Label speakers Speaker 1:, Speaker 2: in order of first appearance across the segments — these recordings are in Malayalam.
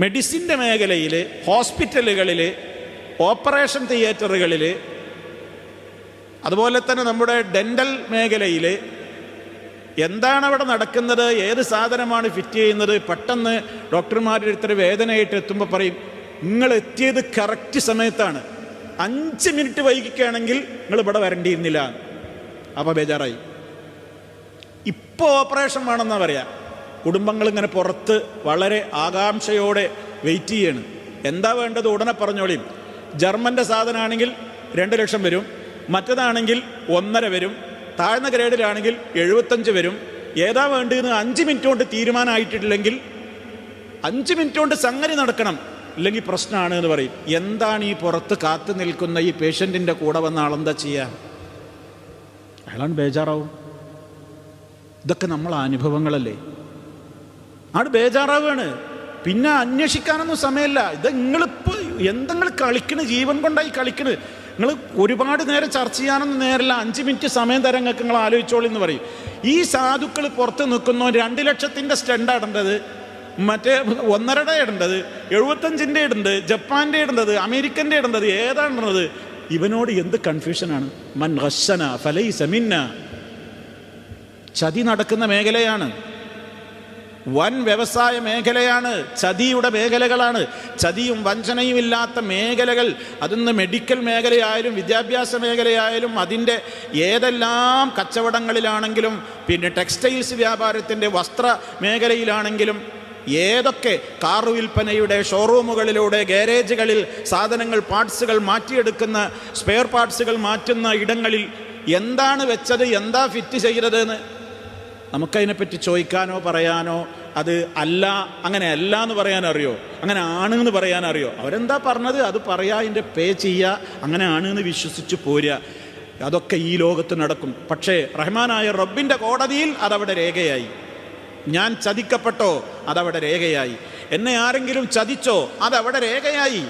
Speaker 1: മെഡിസിന്റെ മേഖലയിൽ ഹോസ്പിറ്റലുകളിൽ ഓപ്പറേഷൻ തിയേറ്ററുകളിൽ അതുപോലെ തന്നെ നമ്മുടെ ഡെന്റൽ മേഖലയിൽ എന്താണ് അവിടെ നടക്കുന്നത് ഏത് സാധനമാണ് ഫിറ്റ് ചെയ്യുന്നത് പെട്ടെന്ന് ഡോക്ടർമാരുടെ ഇത്ര വേദനയായിട്ട് എത്തുമ്പോൾ പറയും നിങ്ങൾ എത്തിയത് കറക്റ്റ് സമയത്താണ്. അഞ്ച് മിനിറ്റ് വൈകിക്കുകയാണെങ്കിൽ നിങ്ങൾ ഇവിടെ വരേണ്ടിയിരുന്നില്ല. അപ്പോൾ ബേജാറായി. ഇപ്പോൾ ഓപ്പറേഷൻ വേണമെന്നാണ് പറയാ. കുടുംബങ്ങൾ ഇങ്ങനെ പുറത്ത് വളരെ ആകാംക്ഷയോടെ വെയിറ്റ് ചെയ്യാണ്. എന്താ വേണ്ടത് ഉടനെ പറഞ്ഞോളിയും ജർമ്മന്റെ സാധനമാണെങ്കിൽ രണ്ട് ലക്ഷം വരും. മറ്റതാണെങ്കിൽ ഒന്നര വരും. താഴ്ന്ന ഗ്രേഡിലാണെങ്കിൽ എഴുപത്തഞ്ച് വരും. ഏതാ വേണ്ടതെന്ന് അഞ്ച് മിനിറ്റ് കൊണ്ട് തീരുമാനമായിട്ടില്ലെങ്കിൽ അഞ്ച് മിനിറ്റ് കൊണ്ട് സംഗതി നടക്കണം. ഇല്ലെങ്കിൽ പ്രശ്നമാണ് എന്ന് പറയും. എന്താണ് ഈ പുറത്ത് കാത്തു നിൽക്കുന്ന ഈ പേഷ്യന്റിന്റെ കൂടെ വന്ന ആളെന്താ ചെയ്യുക അയാളാണ് ബേജാറാവും. ഇതൊക്കെ നമ്മളെ അനുഭവങ്ങളല്ലേ? ആണ് ബേജാറാവാണ്. പിന്നെ അന്വേഷിക്കാനൊന്നും സമയമില്ല. ഇത് നിങ്ങളിപ്പോൾ എന്തെങ്കിലും കളിക്കണ് ജീവൻ കൊണ്ടായി കളിക്കണ്. നിങ്ങൾ ഒരുപാട് നേരം ചർച്ച ചെയ്യാനൊന്നും നേരല്ല. അഞ്ച് മിനിറ്റ് സമയം തരാൻ നിങ്ങൾക്ക് നിങ്ങൾ ആലോചിച്ചോളി എന്ന് പറയും. ഈ സാധുക്കൾ പുറത്ത് നിൽക്കുന്നു രണ്ട് ലക്ഷത്തിന്റെ സ്റ്റണ്ട് ഇടേണ്ടത്. മറ്റേ ഒന്നരയുടെ ഇടേണ്ടത്. എഴുപത്തഞ്ചിന്റെ ഇടുന്നത് ജപ്പാന്റെ ഇടേണ്ടത്. അമേരിക്കന്റെ ഇടേണ്ടത്. ഏതാണ് ഇടുന്നത് ഇവനോട് എന്ത് കൺഫ്യൂഷനാണ് മൻ ഹസ്സന ഫലൈ സമിന്ന ചതി നടക്കുന്ന മേഖലയാണ്. വൻ വ്യവസായ മേഖലയാണ് ചതിയുടെ മേഖലകളാണ്. ചതിയും വഞ്ചനയും ഇല്ലാത്ത മേഖലകൾ അതിന്ന് മെഡിക്കൽ മേഖലയായാലും വിദ്യാഭ്യാസ മേഖലയായാലും അതിന്റെ ഏതെല്ലാം കച്ചവടങ്ങളിലാണെങ്കിലും പിന്നെ ടെക്സ്റ്റൈൽസ് വ്യാപാരത്തിന്റെ വസ്ത്ര മേഖലയിലാണെങ്കിലും ഏതൊക്കെ കാർ വിൽപ്പനയുടെ ഷോറൂമുകളിലൂടെ ഗാരേജുകളിൽ സാധനങ്ങൾ പാർട്സുകൾ മാറ്റിയെടുക്കുന്ന സ്പെയർ പാർട്സുകൾ മാറ്റുന്ന ഇടങ്ങളിൽ എന്താണ് വെച്ചത് എന്താ ഫിറ്റ് ചെയ്തതെന്ന് നമുക്കതിനെപ്പറ്റി ചോദിക്കാനോ പറയാനോ അത് അല്ല അങ്ങനെ അല്ല എന്ന് പറയാൻ അറിയോ അങ്ങനെ ആണ് എന്ന് പറയാൻ അറിയോ അവരെന്താ പറഞ്ഞത്? അത് പറയാ അതിന്റെ പേ ചെയ്യുക അങ്ങനെ ആണ് എന്ന് വിശ്വസിച്ച് പോരുക. അതൊക്കെ ഈ ലോകത്ത് നടക്കും. പക്ഷേ റഹ്മാനായ റബ്ബിന്റെ കോടതിയിൽ അതവിടെ രേഖയായി. ഞാൻ ചതിക്കപ്പെട്ടോ? അതവിടെ രേഖയായി. എന്നെ ആരെങ്കിലും ചതിച്ചോ? അതവിടെ രേഖയായി.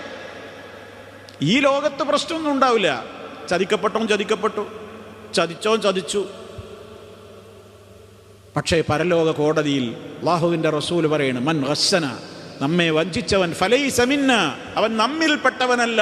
Speaker 1: ഈ ലോകത്ത് പ്രശ്നമൊന്നും ഉണ്ടാവില്ല. ചതിക്കപ്പെട്ടോ ചതിക്കപ്പെട്ടു. ചതിച്ചോ ചതിച്ചു. പക്ഷേ പരലോക കോടതിയിൽ അള്ളാഹുവിന്റെ റസൂൽ പറയണ് മൻ ഹസ്സന നമ്മെ വഞ്ചിച്ചവൻ ഫലൈ സമിന്ന അവൻ നമ്മിൽപ്പെട്ടവനല്ല.